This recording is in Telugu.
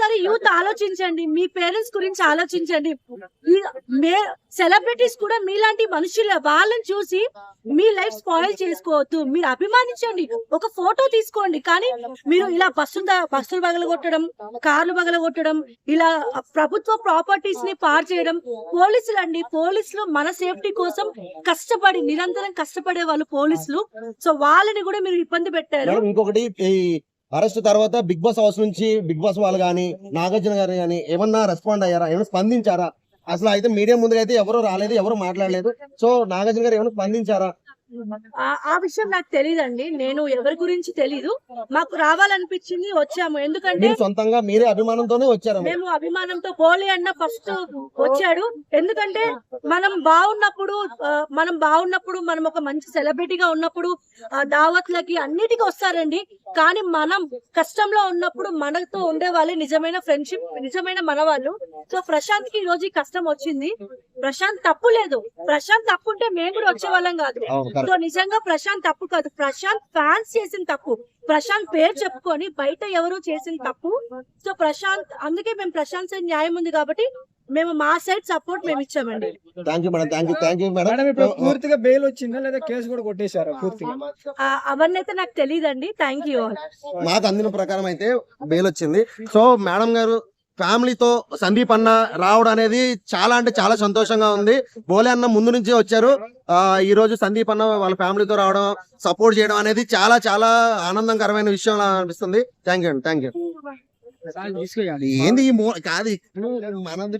సరే యూత్ ఆలోచించండి. మీ పేరెంట్స్ గురించి ఆలోచించండి. మే సెలబ్రిటీస్ కూడా మీలాంటి మనుషులు వాళ్ళని చూసి మీ లైఫ్ స్పాయిల్ చేసుకోవద్దు. మీరు అభిమానించండి. ఒక ఫోటో తీసుకోండి. కానీ మీరు ఇలా బస్సులు బస్సులు పగలగొట్టడం కార్లు పగలగొట్టడం ఇలా ప్రభుత్వ ప్రాపర్టీస్ని పాడు చేయడం పోలీసులు అండి. పోలీసులు మన సేఫ్టీ కోసం కష్టపడి నిరంతరం కష్టపడే వాళ్ళు పోలీసులు. సో వాళ్ళని కూడా మీరు ఇబ్బంది పెట్టారు. ఇంకొకటి అరెస్ట్ తర్వాత బిగ్ బాస్ హౌస్ నుంచి బిగ్ బాస్ వాళ్ళు కానీ నాగార్జున గారు కానీ ఏమన్నా రెస్పాండ్ అయ్యారా? ఏమైనా స్పందించారా? అసలు అయితే మీడియా ముందుగా అయితే ఎవరు రాలేదు ఎవరు మాట్లాడలేదు. సో నాగార్జున గారు ఏమైనా స్పందించారా? ఆ- ఆ విషయం నాకు తెలియదండి నేను ఎవరి గురించి తెలీదు. మాకు రావాలనిపించింది వచ్చాము. ఎందుకంటే సొంతంగా మీరే అభిమానంతోనే వచ్చారా మేము అభిమానంతో పోలీ అన్న ఫస్ట్ వచ్చాడు. ఎందుకంటే మనం బాగున్నప్పుడు మనం బాగున్నప్పుడు మనం ఒక మంచి సెలబ్రిటీగా ఉన్నప్పుడు ఆ, దావత్లకి అన్నిటికీ వస్తారండి. కానీ మనం కష్టంలో ఉన్నప్పుడు మనతో ఉండే వాళ్ళే నిజమైన ఫ్రెండ్షిప్ నిజమైన మనవాళ్ళు. సో ప్రశాంత్కి ఈ రోజు కష్టం వచ్చింది. ప్రశాంత్ తప్పు లేదు. ప్రశాంత్ తప్పు ఉంటే మేము కూడా వచ్చేవాళ్ళం కాదు. సో నిజంగా ప్రశాంత్ తప్పు కాదు. ప్రశాంత్ ఫ్యాన్స్ చేసిన తప్పు. ప్రశాంత్ పేరు చెప్పుకొని బయట ఎవరు చేసిన తప్పు. సో ప్రశాంత్ అందుకే మేము ప్రశాంత్ సైడ్ న్యాయం ఉంది కాబట్టి మేము మా సైడ్ సపోర్ట్ మేము ఇచ్చామండి. Thank you madam thank you thank you madam ఇప్పుడు పూర్తిగా బెయిల్ వచ్చిందా లేదా కేసు కూడా కొట్టేశారా పూర్తిగా? అవన్నీ అయితే నాకు తెలియదండి థ్యాంక్ యూ మాకు అందిన ప్రకారం అయితే బెయిల్ వచ్చింది. సో మేడం గారు ఫ్యామిలీతో సందీప్ అన్న రావడం అనేది చాలా అంటే చాలా సంతోషంగా ఉంది. బోలే అన్న ముందు నుంచే వచ్చారు. ఆ ఈ రోజు సందీప్ అన్న వాళ్ళ ఫ్యామిలీతో రావడం సపోర్ట్ చేయడం అనేది చాలా చాలా ఆనందకరమైన విషయం అనిపిస్తుంది. థ్యాంక్ యూ అండి థ్యాంక్ యూ ఏంది ఈ మో కాదు మనది